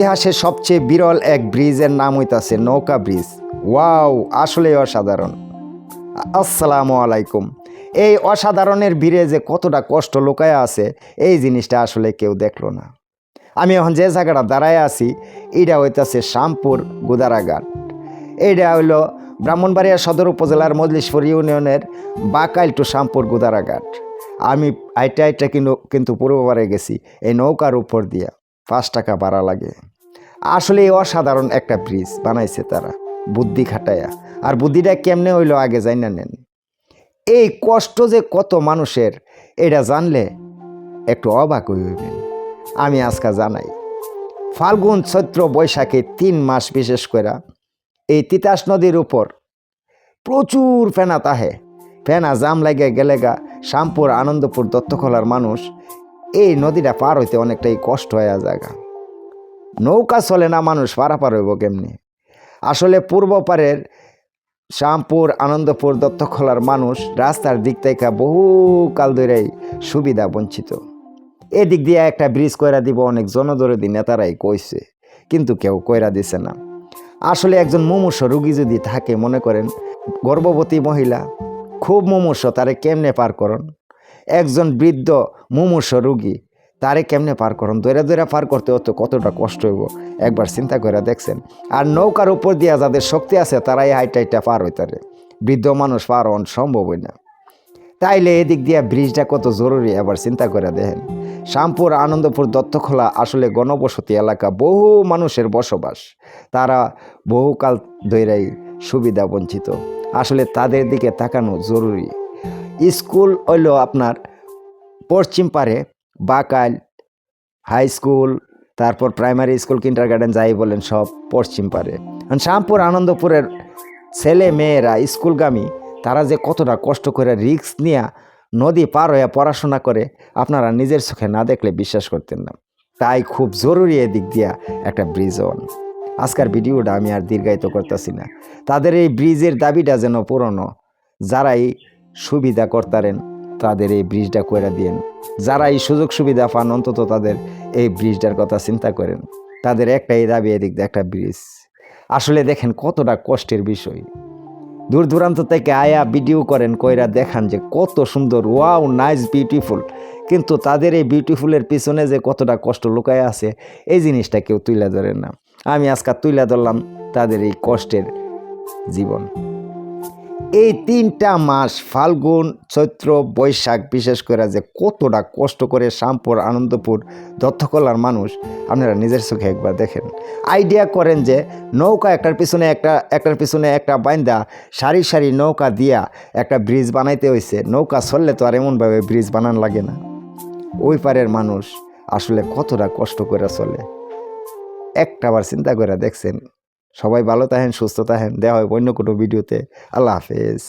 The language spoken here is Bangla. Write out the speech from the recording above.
ইতিহাসের সবচেয়ে বিরল এক ব্রিজের নাম হইতাছে নৌকা ব্রিজ। ওয়াও আসলে অসাধারণ। আসসালামু আলাইকুম। এই অসাধারণের বীরে যে কতটা কষ্ট লুকায় আছে, এই জিনিসটা আসলে কেউ দেখল না। আমি এখন যে জায়গাটা দাঁড়ায় আছি এটা হইতাছে শামপুর গুদারাঘাট। এইটা হইল ব্রাহ্মণবাড়িয়া সদর উপজেলার মজলিশপুর ইউনিয়নের বাকাইল টু শ্যামপুর গুদারাঘাট। আমি আইটা আইটা কিন্তু কিন্তু পূর্ববারে গেছি, এই নৌকার উপর দিয়া। পাঁচ টাকা ভাড়া লাগে। আসলে অসাধারণ একটা ব্রিজ বানাইছে তারা, বুদ্ধি খাটায়া। আর বুদ্ধিটা কেমনে হইল আগে যাই না নেন। এই কষ্ট যে কত মানুষের, এটা জানলে একটু অবাক হইবেন আমি আজকে জানাই, ফাল্গুন চৈত্র বৈশাখে তিন মাস বিশেষ করে এই তিতাস নদীর উপর প্রচুর ফেনা তাহে। ফেনা জাম লাগে গেলে গা শ্যামপুর, আনন্দপুর, দত্তখোলার মানুষ এই নদীটা পার হইতে অনেকটাই কষ্ট হয়ে জায়গা নৌকা চলে না মানুষ, পারাপার হইব কেমনি? আসলে পূর্ব পারের শ্যামপুর, আনন্দপুর, দত্তখোলার মানুষ রাস্তার দিক থেকে বহু কাল ধরেই সুবিধা বঞ্চিত। এদিক দিয়ে একটা ব্রিজ কইরা দিব, অনেক জনদরদি নেতারাই কইছে, কিন্তু কেউ কইরা দিছে না। আসলে একজন মুমূর্ষ রুগী যদি থাকে, মনে করেন গর্ভবতী মহিলা, খুব মুমূর্ষ, তারে কেমনে পার করন? একজন বৃদ্ধ মুমূর্ষ রুগী তারে কেমনে পার করন দৈরা দৈরা পার করতে হতো, কতটা কষ্ট হইব? একবার চিন্তা করে দেখছেন। আর নৌকার উপর দিয়া যাদের শক্তি আছে, তারাই হাইটা হাইটা পার হইতারে। বৃদ্ধ মানুষ পার হন সম্ভব হয় না। তাইলে এদিক দিয়া ব্রিজটা কত জরুরি, আবার চিন্তা করে দেখেন। শ্যামপুর আনন্দপুর দত্তখোলা আসলে গণবসতি এলাকা, বহু মানুষের বসবাস। তারা বহুকাল ধরেই সুবিধা বঞ্চিত। আসলে তাদের দিকে তাকানো জরুরি। স্কুল হইল আপনার পশ্চিম পারে বাকাল হাই স্কুল তারপর প্রাইমারি স্কুল কিন্টার গার্ডেন যাই বলেন, সব পশ্চিম পারে শ্যামপুর, আনন্দপুরের ছেলে মেয়েরা, স্কুলগামী, তারা যে কতটা কষ্ট করে রিস্ক নিয়ে নদী পার হয়ে পড়াশোনা করে, আপনারা নিজের চোখে না দেখলে বিশ্বাস করতেন না। তাই খুব জরুরি এদিক দিয়া একটা ব্রিজ অন আজকের ভিডিওটা আমি আর দীর্ঘায়িত করতেছি না। তাদের এই ব্রিজের দাবিটা যেন পুরনো যারাই সুবিধা করতারেন তাদের এই ব্রিজটা করে দিয়েন। যারা এই সুযোগ সুবিধা পান, অন্তত তাদের এই ব্রিজটার কথা চিন্তা করেন। তাদের একটাই দাবি, এদিক একটা ব্রিজ। আসলে দেখেন কতটা কষ্টের বিষয়। দূর দূরান্ত থেকে আয়া ভিডিও করেন, কইরা দেখান যে কত সুন্দর, ওয়াও, নাইস, বিউটিফুল। কিন্তু তাদের এই বিউটিফুলের পিছনে যে কতটা কষ্ট লুকায় আছে, এই জিনিসটা কেউ তুলে ধরেন না। আমি আজকাল তুলে ধরলাম তাদের এই কষ্টের জীবন। এই তিনটা মাস ফাল্গুন, চৈত্র, বৈশাখ, বিশেষ করে যে কতটা কষ্ট করে শ্যামপুর, আনন্দপুর, দত্তকলার মানুষ, আপনারা নিজের চোখে একবার দেখেন। আইডিয়া করেন যে নৌকা একটার পিছনে একটা, একটার পিছনে একটা বাইন্দা, সারি সারি নৌকা দিয়া একটা ব্রিজ বানাইতে হয়েছে নৌকা চললে তো আর এমনভাবে ব্রিজ বানান লাগে না। ওই পারের মানুষ আসলে কতটা কষ্ট করে চলে। একটাবার চিন্তা করে দেখছেন সবাই ভালো থাকেন সুস্থ থাকেন। দেওয়া হয় অন্য কোনো ভিডিওতে। আল্লাহ হাফেজ।